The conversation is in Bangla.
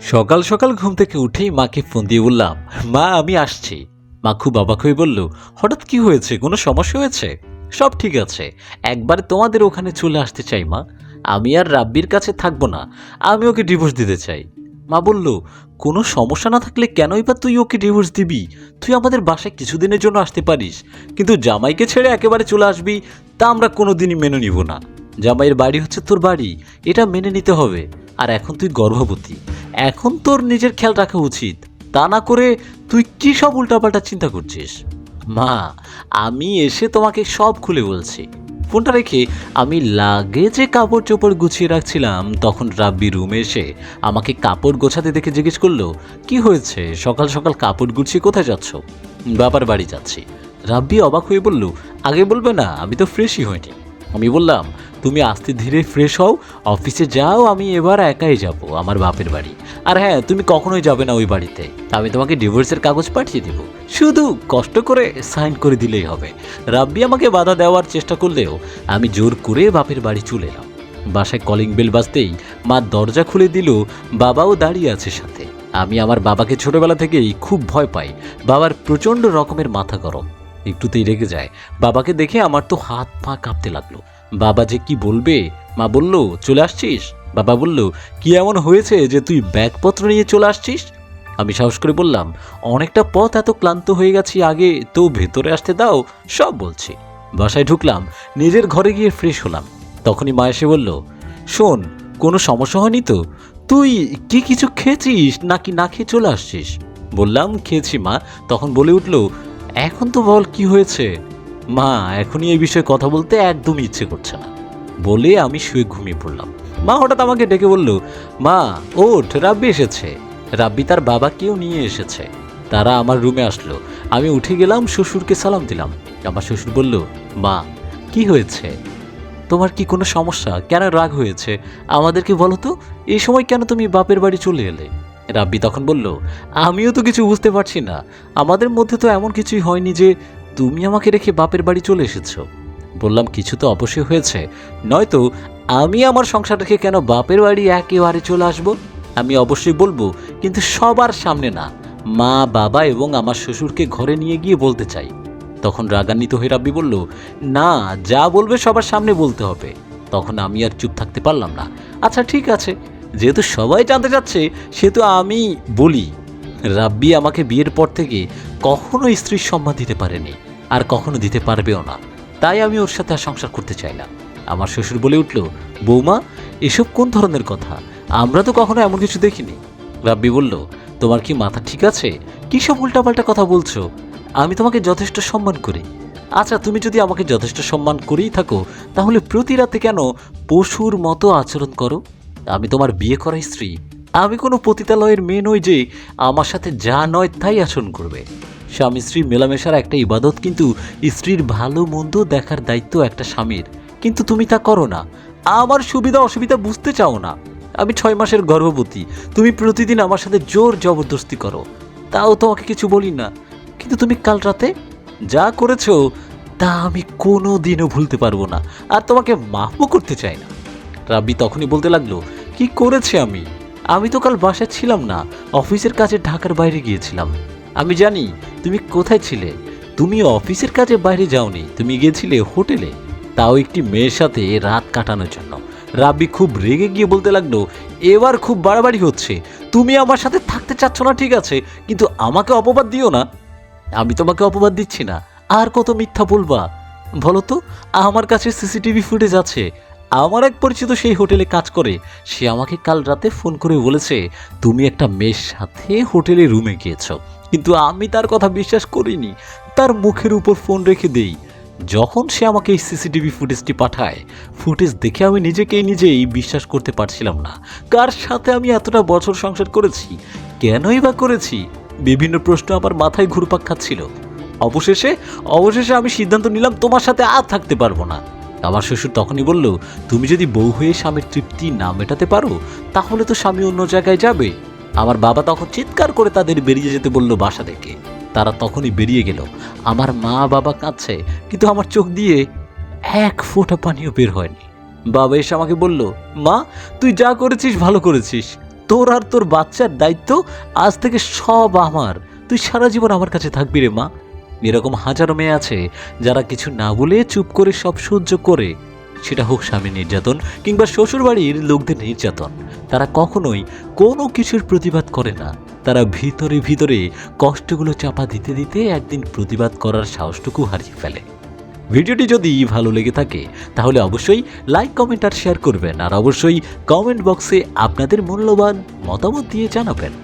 সকাল সকাল ঘুম থেকে উঠেই মাকে ফোন দিয়ে বললাম, মা, আমি আসছি। মা খুব অবাক হয়ে বলল, হঠাৎ কি হয়েছে? কোনো সমস্যা হয়েছে? সব ঠিক আছে। একবার তোমাদের ওখানে চলে আসতে চাই, মা। আমি আর রাব্বির কাছে থাকব না। আমি ওকে ডিভোর্স দিতে চাই। মা বলল, কোনো সমস্যা না থাকলে কেনই বা তুই ওকে ডিভোর্স দিবি? তুই আমাদের বাসায় কিছুদিনের জন্য আসতে পারিস। কিন্তু জামাইকে ছেড়ে একেবারে চলে আসবি, তা আমরা কোনোদিনই মেনে নিব না। জামাইয়ের বাড়ি হচ্ছে তোর বাড়ি, এটা মেনে নিতে হবে। আর এখন তুই গর্ভবতী, এখন তোর নিজের খেয়াল রাখা উচিত। তা না করে তুই কি সব উল্টাপাল্টা চিন্তা করছিস? মা, আমি এসে তোমাকে সব খুলে বলছি। ফোনটা রেখে আমি লাগেজে কাপড় চোপড় গুছিয়ে রাখছিলাম, তখন রাব্বি রুমে এসে আমাকে কাপড় গোছাতে দেখে জিজ্ঞেস করল, কি হয়েছে? সকাল সকাল কাপড় গুছিয়ে কোথায় যাচ্ছ? বাবার বাড়ি যাচ্ছি। রাব্বি অবাক হয়ে বলল, আগে বলবে না, আমি তো ফ্রেশই হইনি। আমি বললাম তুমি আস্তে ধীরে ফ্রেশ হও অফিসে যাও, আমি এবার একাই যাব, আমার বাপের বাড়ি। আর হ্যাঁ তুমি কখনোই যাবে না ওই বাড়িতে। আমি তোমাকে ডিভোর্সের কাগজ পাঠিয়ে দেব। শুধু কষ্ট করে সাইন করে দিলেই হবে। রাব্বি আমাকে বাধা দেওয়ার চেষ্টা করলেও আমি জোর করে বাপের বাড়ি চলে এলাম। বাসায় কলিং বেল বাজতেই মা দরজা খুলে দিল, বাবাও দাঁড়িয়ে আছে সাথে। আমি আমার বাবাকে ছোটবেলা থেকেই খুব ভয় পাই। বাবার প্রচণ্ড রকমের মাথা গরম। একটুতেই রেগে যায়। বাবাকে দেখে আমার তো হাত পা কাঁপতে লাগল। বাবা যে কি বলবে? মা বলল, চলে আসছিস? বাবা বলল, কি এমন হয়েছে যে তুই ব্যাগপত্র নিয়ে চলে আসছিস? আমি সাহস করে বললাম, অনেকটা পথ এত ক্লান্ত হয়ে গেছি আগে, তো ভেতরে আসতে দাও, সব বলছি। বাসায় ঢুকলাম, নিজের ঘরে গিয়ে ফ্রেশ হলাম। তখনই মা এসে বলল, শোন, কোনো সমস্যা হয়নি তো? তুই কি কিছু খেয়েছিস নাকি না খেয়ে চলে আসছিস? বললাম, খেয়েছি মা। তখন বলে উঠল, এখন তো বল কি হয়েছে? মা, এখনই এই বিষয়ে কথা বলতে একদমই ইচ্ছে করছে না। বলে আমি শুয়ে ঘুমিয়ে পড়লাম। মা হঠাৎ আমাকে ডেকে বলল, মা, ওঠ, রাব্বি এসেছে। রাব্বি তার বাবাকেও নিয়ে এসেছে। তারা আমার রুমে আসলো। আমি উঠে গেলাম, শ্বশুরকে সালাম দিলাম। আমার শ্বশুর বলল, মা, কি হয়েছে? তোমার কি কোনো সমস্যা? কেন রাগ হয়েছে? আমাদেরকে বলো তো, এই সময় কেন তুমি বাপের বাড়ি চলে এলে? রাব্বি তখন বলল, আমিও তো কিছু বুঝতে পারছি না। আমাদের মধ্যে তো এমন কিছুই হয়নি যে তুমি আমাকে রেখে বাপের বাড়ি চলে এসেছ। বললাম, কিছু তো অবশ্যই হয়েছে। নয়তো আমি আমার সংসার রেখে কেন বাপের বাড়ি একেবারে চলে আসব? আমি অবশ্যই বলব, কিন্তু সবার সামনে না। মা, বাবা এবং আমার শ্বশুরকে ঘরে নিয়ে গিয়ে বলতে চাই। তখন রাগান্বিত হয়ে রাব্বি বলল, না, যা বলবে সবার সামনে বলতে হবে। তখন আমি আর চুপ থাকতে পারলাম না। আচ্ছা ঠিক আছে। যেহেতু সবাই জানতে চাচ্ছে সেহেতু আমি বলি। রাব্বি আমাকে বিয়ের পর থেকে কখনো স্ত্রীর সম্মান দিতে পারেনি, আর কখনো দিতে পারবেও না। তাই আমি ওর সাথে আর সংসার করতে চাই না। আমার শ্বশুর বলে উঠল, বৌমা, এসব কোন ধরনের কথা? আমরা তো কখনো এমন কিছু দেখিনি। রাব্বি বলল, তোমার কি মাথা ঠিক আছে? কী সব উল্টাপাল্টা কথা বলছো? আমি তোমাকে যথেষ্ট সম্মান করি। আচ্ছা তুমি যদি আমাকে যথেষ্ট সম্মান করেই থাকো, তাহলে প্রতি রাতে কেন পশুর মতো আচরণ করো? আমি তোমার বিয়ে করা স্ত্রী। আমি কোনো পতিতালয়ের মেয়ে নই যে আমার সাথে যা নয় তাই আচরণ করবে। স্বামী স্ত্রী মেলামেশার একটা ইবাদত কিন্তু স্ত্রীর ভালো মন্দ দেখার দায়িত্ব একটা স্বামীর। কিন্তু তুমি তা করো না। আমার সুবিধা অসুবিধা বুঝতে চাও না। আমি ছয় মাসের গর্ভবতী। তুমি প্রতিদিন আমার সাথে জোর জবরদস্তি করো। তাও তোমাকে কিছু বলি না। কিন্তু তুমি কাল রাতে যা করেছ, তা আমি কোনো দিনও ভুলতে পারব না। আর তোমাকে মাফও করতে চাই না। রাব্বি তখনই বলতে লাগল, কি করেছি আমি? আমি তো কাল বাসায় ছিলাম না। অফিসের কাছে ঢাকার বাইরে গিয়েছিলাম। আমি জানি, তুমি কোথায় ছিলে? তুমি অফিসের কাজে বাইরে যাওনি, তুমি গিয়েছিলে হোটেলে। তাও একটি মেয়ের সাথে রাত কাটানোর জন্য। রাব্বি খুব রেগে গিয়ে বলতে লাগল, এবার খুব বাড়াবাড়ি হচ্ছে। তুমি আমার সাথে থাকতে চাচ্ছ না, ঠিক আছে, কিন্তু আমাকে অপবাদ দিও না। আমি তোমাকে অপবাদ দিচ্ছি না, আর কত মিথ্যা বলবা? বলো তো, আমার কাছে সিসিটিভি ফুটেজ আছে আমার এক পরিচিত সেই হোটেলে কাজ করে। সে আমাকে কাল রাতে ফোন করে বলেছে, তুমি একটা মেয়ের সাথে হোটেলে রুমে গিয়েছো। কিন্তু আমি তার কথা বিশ্বাস করিনি। তার মুখের উপর ফোন রেখে দেই। যখন সে আমাকে এই সিসিটিভি ফুটেজটি পাঠায়, ফুটেজ দেখে আমি নিজেকেই নিজেই বিশ্বাস করতে পারছিলাম না। কার সাথে আমি এতটা বছর সংসার করেছি? কেনই বা করেছি? বিভিন্ন প্রশ্ন আমার মাথায় ঘুরপাক খাচ্ছিল। অবশেষে অবশেষে আমি সিদ্ধান্ত নিলাম, তোমার সাথে আর থাকতে পারব না। আমার শ্বশুর তখনই বলল, তুমি যদি বউ হয়ে স্বামীর তৃপ্তি না মেটাতে পারো, তাহলে তো স্বামী অন্য জায়গায় যাবে। আমার বাবা তখন চিৎকার করে তাদের বেরিয়ে যেতে বলল বাসা থেকে। তারা তখনই বেরিয়ে গেল। আমার মা বাবা কাঁদছে, কিন্তু আমার চোখ দিয়ে এক ফোঁটা পানিও বের হয়নি। বাবা এসে আমাকে বলল, মা, তুই যা করেছিস ভালো করেছিস। তোর আর তোর বাচ্চার দায়িত্ব আজ থেকে সব আমার। তুই সারা জীবন আমার কাছে থাকবি রে মা। এরকম হাজারো মেয়ে আছে যারা কিছু না বলে চুপ করে সব সহ্য করে। সেটা হোক স্বামী নির্যাতন কিংবা শ্বশুরবাড়ির লোকদের নির্যাতন। তারা কখনোই কোনো কিছুর প্রতিবাদ করে না। তারা ভিতরে ভিতরে কষ্টগুলো চাপা দিতে দিতে একদিন প্রতিবাদ করার সাহসটুকু হারিয়ে ফেলে। ভিডিওটি যদি ভালো লেগে থাকে, তাহলে অবশ্যই লাইক কমেন্ট আর শেয়ার করবেন। আর অবশ্যই কমেন্ট বক্সে আপনাদের মূল্যবান মতামত দিয়ে জানাবেন।